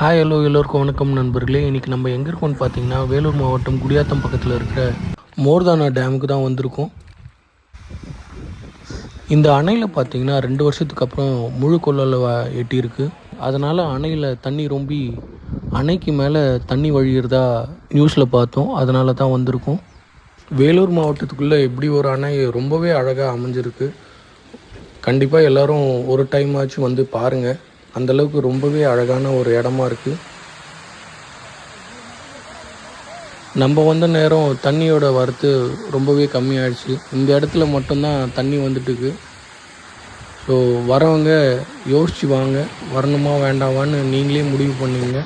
Hi hello எல்லோருக்கும் வணக்கம் நண்பர்களே. இன்றைக்கி நம்ம எங்கே இருக்கோம்னு பார்த்தீங்கன்னா வேலூர் மாவட்டம் குடியாத்தம் பக்கத்தில் இருக்கிற மோர்தானா டேமுக்கு தான் வந்திருக்கோம். இந்த அணையில் பார்த்தீங்கன்னா ரெண்டு வருஷத்துக்கு அப்புறம் முழு கொள்ளலை வ- எட்டியிருக்கு. அதனால் அணையில் தண்ணி ரொம்பி அணைக்கு மேலே தண்ணி வழியிறதா நியூஸில் பார்த்தோம். அதனால தான் வந்திருக்கோம். வேலூர் மாவட்டத்துக்குள்ளே எப்படி ஒரு அணை ரொம்பவே அழகாக அமைஞ்சிருக்கு. கண்டிப்பாக எல்லோரும் ஒரு டைமாச்சும் வந்து பாருங்கள் அந்தளவுக்கு ரொம்பவே அழகான ஒரு இடமா இருக்குது நம்ம வந்த நேரம் தண்ணியோட வரத்து ரொம்பவே கம்மியாயிடுச்சு. இந்த இடத்துல மட்டும்தான் தண்ணி வந்துட்டுருக்கு. ஸோ வரவங்க யோசிச்சு வாங்க. வரணுமா வேண்டாமான்னு நீங்களே முடிவு பண்ணுவீங்க